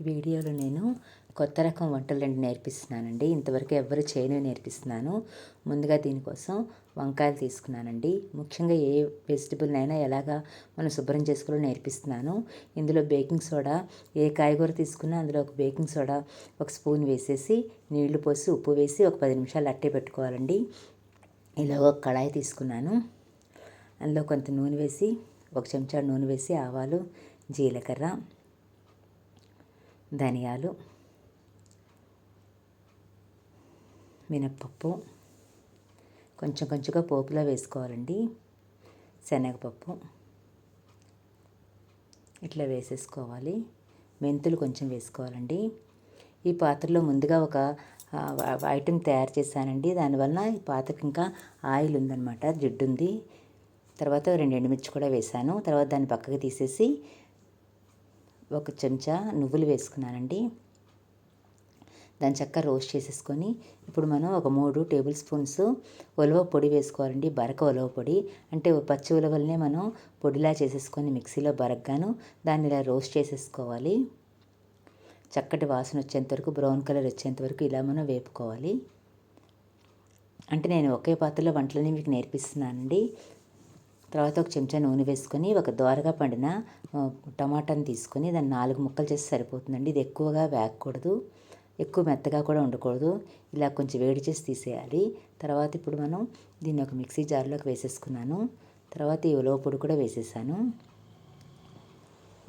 ఈ వీడియోలో నేను కొత్త రకం వంటలు రెండు నేర్పిస్తున్నానండి. ఇంతవరకు ఎవరు చేయని నేర్పిస్తున్నాను. ముందుగా దీనికోసం వంకాయలు తీసుకున్నానండి. ముఖ్యంగా ఏ వెజిటబుల్నైనా ఎలాగా మనం శుభ్రం చేసుకోవాలో నేర్పిస్తున్నాను. ఇందులో బేకింగ్ సోడా ఏ కాయగూర తీసుకున్నా అందులో ఒక బేకింగ్ సోడా ఒక స్పూన్ వేసేసి నీళ్ళు పోసి ఉప్పు వేసి ఒక పది నిమిషాలు అట్టే పెట్టుకోవాలండి. ఇలా ఒక కళాయి తీసుకున్నాను. అందులో కొంత నూనె వేసి ఒక చెంచా నూనె వేసి ఆవాలు జీలకర్ర ధనియాలు మినప్పప్పు కొంచెం కొంచెంగా పోపులో వేసుకోవాలండి. శనగపప్పు ఇట్లా వేసేసుకోవాలి. మెంతులు కొంచెం వేసుకోవాలండి. ఈ పాత్రలో ముందుగా ఒక ఐటెం తయారు చేశానండి. దానివల్ల ఈ పాత్రకి ఇంకా ఆయిల్ ఉందన్నమాట జిడ్డు ఉంది. తర్వాత రెండు ఎండుమిర్చి కూడా వేశాను. తర్వాత దాన్ని పక్కకి తీసేసి ఒక చెంచా నువ్వులు వేసుకున్నానండి. దాన్ని చక్కగా రోస్ట్ చేసేసుకొని ఇప్పుడు మనం ఒక మూడు టేబుల్ స్పూన్స్ ఉలవ పొడి వేసుకోవాలండి బరక ఉలవ పొడి. అంటే పచ్చి ఉలవలనే మనం పొడిలా చేసేసుకొని మిక్సీలో బరగ్గాను దాన్ని ఇలా రోస్ట్ చేసేసుకోవాలి. చక్కటి వాసన వచ్చేంత వరకు బ్రౌన్ కలర్ వచ్చేంత వరకు ఇలా మనం వేపుకోవాలి. అంటే నేను ఒకే పాత్రలో వంటలని మీకు నేర్పిస్తున్నానండి. తర్వాత ఒక చెంచా నూనె వేసుకొని ఒక దోరగా పండిన టమాటాని తీసుకొని దాన్ని నాలుగు ముక్కలు చేసి సరిపోతుందండి. ఇది ఎక్కువగా వేగకూడదు ఎక్కువ మెత్తగా కూడా ఉండకూడదు. ఇలా కొంచెం వేడి చేసి తీసేయాలి. తర్వాత ఇప్పుడు మనం దీన్ని ఒక మిక్సీ జార్లోకి వేసేసుకున్నాను. తర్వాత ఈ ఉలవ పొడి కూడా వేసేసాను.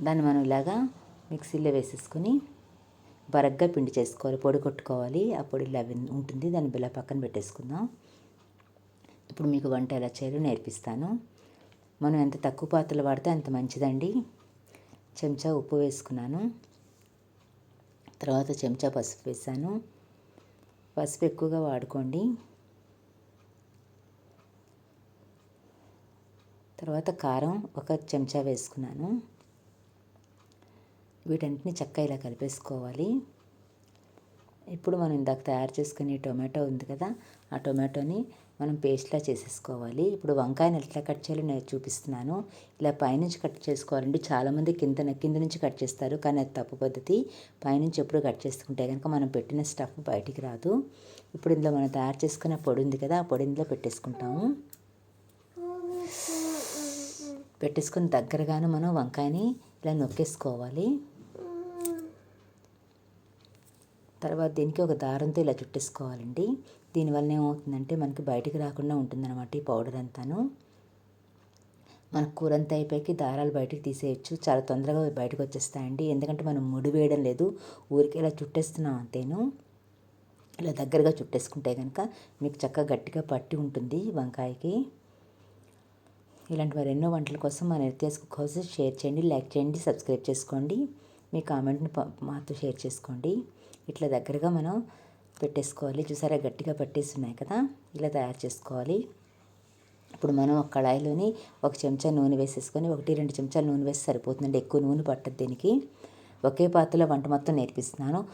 దాన్ని మనం ఇలాగా మిక్సీలో వేసేసుకొని బరగ్గా పిండి చేసుకోవాలి పొడి కొట్టుకోవాలి. ఆ పొడి ఇలా ఉంటుంది. దాన్ని బిల్ల పక్కన పెట్టేసుకుందాం. ఇప్పుడు మీకు వంట ఎలా చేయాలో నేర్పిస్తాను. మనం ఎంత తక్కువ పాత్రలు వాడితే అంత మంచిదండి. చెంచా ఉప్పు వేసుకున్నాను. తర్వాత చెంచా పసుపు వేసాను. పసుపు ఎక్కువగా వాడుకోండి. తర్వాత కారం ఒక చెంచా వేసుకున్నాను. వీటన్నిటిని చక్క ఇలా కలిపేసుకోవాలి. ఇప్పుడు మనం ఇందాక తయారు చేసుకునే టొమాటో ఉంది కదా ఆ టొమాటోని మనం పేస్ట్లా చేసేసుకోవాలి. ఇప్పుడు వంకాయని ఎట్లా కట్ చేయాలో నేను చూపిస్తున్నాను. ఇలా పైనుంచి కట్ చేసుకోవాలండి. చాలామంది కింద కింద నుంచి కట్ చేస్తారు. కానీ అది తప్పు పద్ధతి. పైనుంచి ఎప్పుడు కట్ చేసుకుంటే కనుక మనం పెట్టిన స్టఫ్ బయటికి రాదు. ఇప్పుడు ఇందులో మనం తయారు చేసుకున్న పొడి ఉంది కదా ఆ పొడి ఇందులో పెట్టేసుకుంటాము. పెట్టేసుకుని దగ్గరగాను మనం వంకాయని ఇలా నొక్కేసుకోవాలి. తర్వాత దీనికి ఒక దారంతో ఇలా చుట్టేసుకోవాలండి. దీనివల్ల ఏమవుతుందంటే మనకి బయటికి రాకుండా ఉంటుందన్నమాట ఈ పౌడర్ అంతాను. మన కూర అంతా అయిపోయి దారాలు బయటికి తీసేయచ్చు. చాలా తొందరగా బయటకు వచ్చేస్తాయండి. ఎందుకంటే మనం ముడి వేయడం లేదు. ఊరికి ఇలా చుట్టేస్తున్నాం అంతేను. ఇలా దగ్గరగా చుట్టేసుకుంటే కనుక మీకు చక్కగా గట్టిగా పట్టి ఉంటుంది వంకాయకి. ఇలాంటి మరి ఎన్నో వంటల కోసం మన నిత్యాస్ కోసం షేర్ చేయండి లైక్ చేయండి సబ్స్క్రైబ్ చేసుకోండి. మీ కామెంట్ని మాతో షేర్ చేసుకోండి. ఇట్లా దగ్గరగా మనం పెట్టేసుకోవాలి. చూసారా? గట్టిగా పట్టేస్తున్నాయి కదా? ఇలా తయారు చేసుకోవాలి. ఇప్పుడు మనం ఒక కళాయిలోని ఒక చెంచా నూనె వేసేసుకొని ఒకటి రెండు చెంచాలు నూనె వేసి సరిపోతుందండి. ఎక్కువ నూనె పట్టదు దీనికి. ఒకే పాత్రలో వంట మొత్తం నేర్పిస్తున్నాను.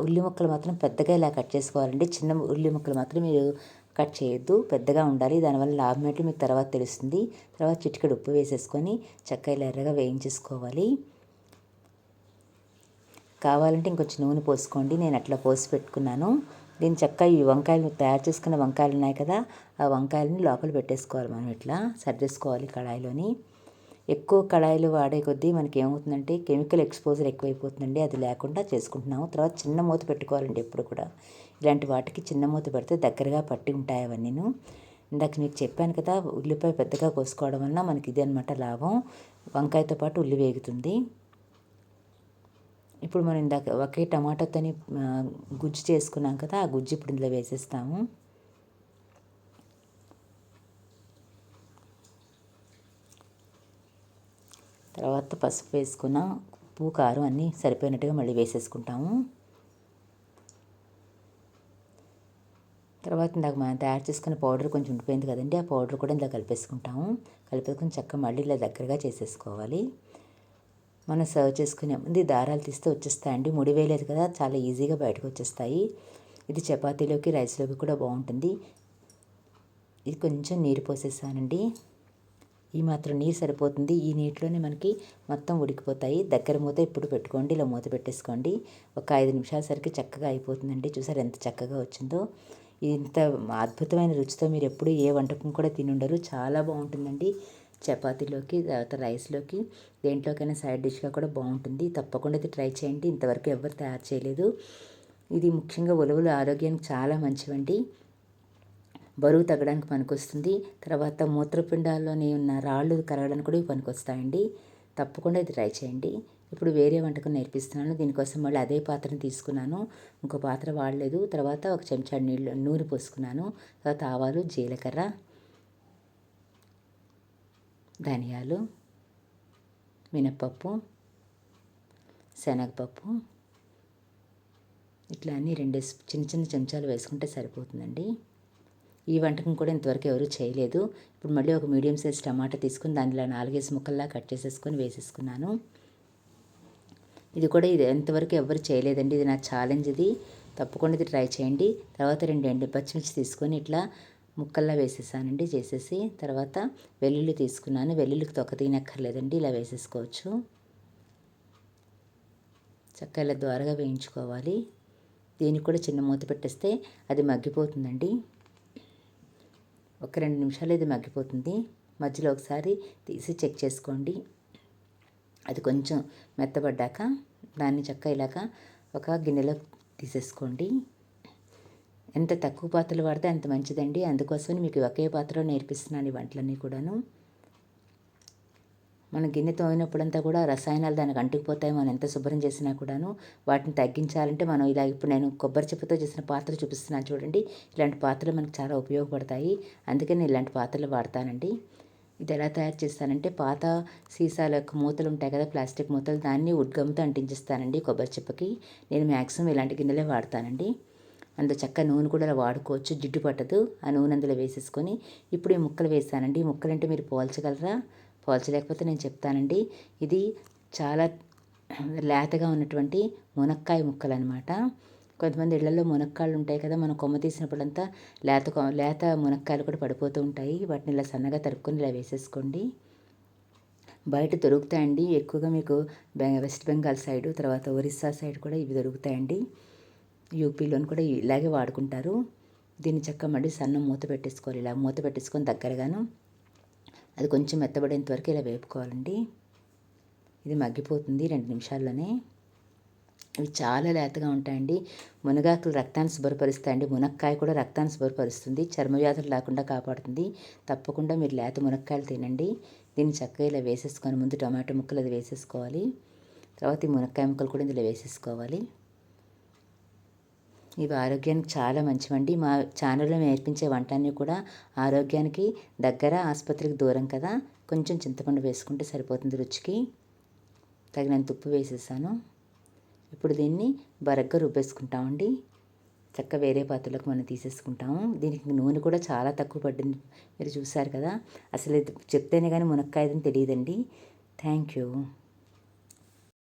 ఉల్లి ముక్కలు మాత్రం పెద్దగా ఇలా కట్ చేసుకోవాలండి. చిన్న ఉల్లి ముక్కలు మాత్రం మీరు కట్ చేయొద్దు. పెద్దగా ఉండాలి. దానివల్ల లాభం ఏంటో మీకు తర్వాత తెలుస్తుంది. తర్వాత చిటికెడు ఉప్పు వేసేసుకొని చక్క ఇలా ఎర్రగా వేయించేసుకోవాలి. కావాలంటే ఇంకొంచెం నూనె పోసుకోండి. నేను అట్లా పోసి పెట్టుకున్నాను. దీని చక్క ఈ వంకాయలు తయారు చేసుకున్న వంకాయలు ఉన్నాయి కదా ఆ వంకాయలని లోపల పెట్టేసుకోవాలి మనం ఇట్లా. సర్దేసుకోవాలి కడాయిలోని. ఎక్కువ కడాయిలు వాడే కొద్దీ మనకి ఏమవుతుందంటే కెమికల్ ఎక్స్పోజర్ ఎక్కువైపోతుందండి. అది లేకుండా చేసుకుంటున్నాము. తర్వాత చిన్న మూత పెట్టుకోవాలండి ఎప్పుడు కూడా. ఇలాంటి వాటికి చిన్న మూత పెడితే దగ్గరగా పట్టి ఉంటాయి అవన్నీ ఇందాక మీకు చెప్పాను కదా ఉల్లిపాయ పెద్దగా కోసుకోవడం వల్ల మనకి ఇది అనమాట లాభం. వంకాయతో పాటు ఉల్లి వేగుతుంది. ఇప్పుడు మనం ఇందాక ఒకే టమాటాతోని గుజ్జు చేసుకున్నాం కదా ఆ గుజ్జు ఇప్పుడు ఇందులో వేసేస్తాము. తర్వాత పసుపు వేసుకున్న ఉప్పు కారం అన్నీ సరిపోయినట్టుగా మళ్ళీ వేసేసుకుంటాము. తర్వాత ఇందాక మనం తయారు చేసుకున్న పౌడర్ కొంచెం ఉండిపోయింది కదండి ఆ పౌడర్ కూడా ఇందులో కలిపేసుకుంటాము. కలిపేసుకుని చక్కగా మళ్ళీ ఇలా దగ్గరగా చేసేసుకోవాలి. మనం సర్వ్ చేసుకునే ముందు దారాలు తీస్తే వచ్చేస్తాయండి ముడి వేయలేదు కదా చాలా ఈజీగా బయటకు వచ్చేస్తాయి. ఇది చపాతీలోకి రైస్లోకి కూడా బాగుంటుంది. ఇది కొంచెం నీరు పోసేసానండి. ఈ మాత్రం నీరు సరిపోతుంది. ఈ నీటిలోనే మనకి మొత్తం ఉడికిపోతాయి. దగ్గర మూత ఇప్పుడు పెట్టుకోండి ఇలా మూత పెట్టేసుకోండి. ఒక ఐదు నిమిషాల సరికి చక్కగా అయిపోతుందండి. చూసారు ఎంత చక్కగా వచ్చిందో. ఇంత అద్భుతమైన రుచితో మీరు ఎప్పుడు ఏ వంటకం కూడా తినుండరు. చాలా బాగుంటుందండి. చపాతీలోకి తర్వాత రైస్లోకి దేంట్లోకైనా సైడ్ డిష్గా కూడా బాగుంటుంది. తప్పకుండా ఇది ట్రై చేయండి. ఇంతవరకు ఎవరు తయారు చేయలేదు. ఇది ముఖ్యంగా ఉలవలు ఆరోగ్యానికి చాలా మంచివండి. బరువు తగ్గడానికి పనికొస్తుంది. తర్వాత మూత్రపిండాల్లోని ఉన్న రాళ్ళు కరగడానికి కూడా పనికొస్తాయండి. తప్పకుండా ఇది ట్రై చేయండి. ఇప్పుడు వేరే వంటకం నేర్పిస్తున్నాను. దీనికోసం మళ్ళీ అదే పాత్రను తీసుకున్నాను. ఇంకో పాత్ర వాడలేదు. తర్వాత ఒక చెంచా నీళ్ళు నూనె పోసుకున్నాను. తర్వాత ఆవాలు జీలకర్ర ధనియాలు మినప్పప్పు శనగపప్పు ఇట్లా అన్నీ రెండు చిన్న చిన్న చెంచాలు వేసుకుంటే సరిపోతుందండి. ఈ వంటకం కూడా ఇంతవరకు ఎవరు చేయలేదు. ఇప్పుడు మళ్ళీ ఒక మీడియం సైజ్ టమాటా తీసుకుని దానిలో నాలుగేసి ముక్కల్లా కట్ చేసేసుకొని వేసేసుకున్నాను. ఇది కూడా ఇది ఎంతవరకు ఎవరు చేయలేదండి. ఇది నా ఛాలెంజ్ ఇది. తప్పకుండా ఇది ట్రై చేయండి. తర్వాత రెండు ఎండు పచ్చిమిర్చి తీసుకొని ఇట్లా ముక్కల్లా వేసేసానండి చేసేసి తర్వాత వెల్లుల్లి తీసుకున్నాను. వెల్లుల్లికి తొక్క తీనక్కర్లేదండి ఇలా వేసేసుకోవచ్చు. చక్కగా ఇలా ద్వారగా వేయించుకోవాలి. దీనికి కూడా చిన్న మూత పెట్టేస్తే అది మగ్గిపోతుందండి. ఒక రెండు నిమిషాలు ఇది మగ్గిపోతుంది. మధ్యలో ఒకసారి తీసి చెక్ చేసుకోండి. అది కొంచెం మెత్తబడ్డాక దాన్ని చక్క ఇలాగ ఒక గిన్నెలో తీసేసుకోండి. ఎంత తక్కువ పాత్రలు వాడితే అంత మంచిదండి. అందుకోసం మీకు ఒకే పాత్రలో నేర్పిస్తున్నాను ఈ వంటలన్నీ కూడాను. మన గిన్నె తోమినప్పుడంతా కూడా రసాయనాలు దానికి అంటుకుపోతాయి. మనం ఎంత శుభ్రం చేసినా కూడాను వాటిని తగ్గించాలంటే మనం ఇలా ఇప్పుడు నేను కొబ్బరి చెప్పుతో చేసిన పాత్ర చూపిస్తున్నాను చూడండి. ఇలాంటి పాత్రలు మనకు చాలా ఉపయోగపడతాయి. అందుకే నేను ఇలాంటి పాత్రలు వాడతానండి. ఇది ఎలా తయారు చేస్తానంటే పాత సీసాల యొక్క మూతలు ఉంటాయి కదా ప్లాస్టిక్ మూతలు దాన్ని ఉడ్గమ్తో అంటించిస్తానండి కొబ్బరి చెప్పకి. నేను మ్యాక్సిమం ఇలాంటి గిన్నెలే వాడతానండి. అందులో చక్క నూనె కూడా వాడుకోవచ్చు. జిడ్డు పట్టదు. ఆ నూనె అందులో వేసేసుకొని ఇప్పుడు ఈ ముక్కలు వేసానండి. ఈ ముక్కలు అంటే మీరు పోల్చగలరా? పోల్చలేకపోతే నేను చెప్తానండి. ఇది చాలా లేతగా ఉన్నటువంటి మునక్కాయ ముక్కలు అనమాట కొంతమంది ఇళ్ళలో మునక్కాయలు ఉంటాయి కదా మనం కొమ్మ తీసినప్పుడంతా లేత లేత మునక్కాయలు కూడా పడిపోతూ ఉంటాయి. వాటిని ఇలా సన్నగా తరుక్కొని ఇలా వేసేసుకోండి. బయట దొరుకుతాయండి. ఎక్కువగా మీకు వెస్ట్ బెంగాల్ సైడు తర్వాత ఒరిస్సా సైడ్ కూడా ఇవి దొరుకుతాయండి. యూపీలోని కూడా ఇలాగే వాడుకుంటారు. దీన్ని చక్క మళ్ళీ సన్న మూత పెట్టేసుకోవాలి. ఇలా మూత పెట్టేసుకొని దగ్గరగాను అది కొంచెం మెత్తబడేంత వరకు ఇలా వేపుకోవాలండి. ఇది మగ్గిపోతుంది రెండు నిమిషాల్లోనే. ఇవి చాలా లేతగా ఉంటాయండి. మునగాకులు రక్తాన్ని శుభ్రపరుస్తాయండి. మునక్కాయ కూడా రక్తాన్ని శుభ్రపరుస్తుంది. చర్మవ్యాధులు లేకుండా కాపాడుతుంది. తప్పకుండా మీరు లేత మునక్కాయలు తినండి. దీన్ని చక్కగా ఇలా వేసేసుకొని ముందు టమాటో ముక్కలు అది వేసేసుకోవాలి. తర్వాత ఈ మునక్కాయ ముక్కలు కూడా ఇందులో వేసేసుకోవాలి. ఇవి ఆరోగ్యానికి చాలా మంచివండి. మా ఛానల్లో నేర్పించే వంటన్నీ కూడా ఆరోగ్యానికి దగ్గర ఆసుపత్రికి దూరం కదా. కొంచెం చింతపండు వేసుకుంటే సరిపోతుంది రుచికి. తగినంత ఉప్పు వేసేసాను. ఇప్పుడు దీన్ని బరగ్గా రుబ్బేసుకుంటామండి. చక్క వేరే పాత్రలోకి మనం తీసేసుకుంటాము. దీనికి నూనె కూడా చాలా తక్కువ పడింది. మీరు చూసారు కదా. అసలు చెప్తేనే కానీ మునక్కాయదని తెలియదండి. Thank you.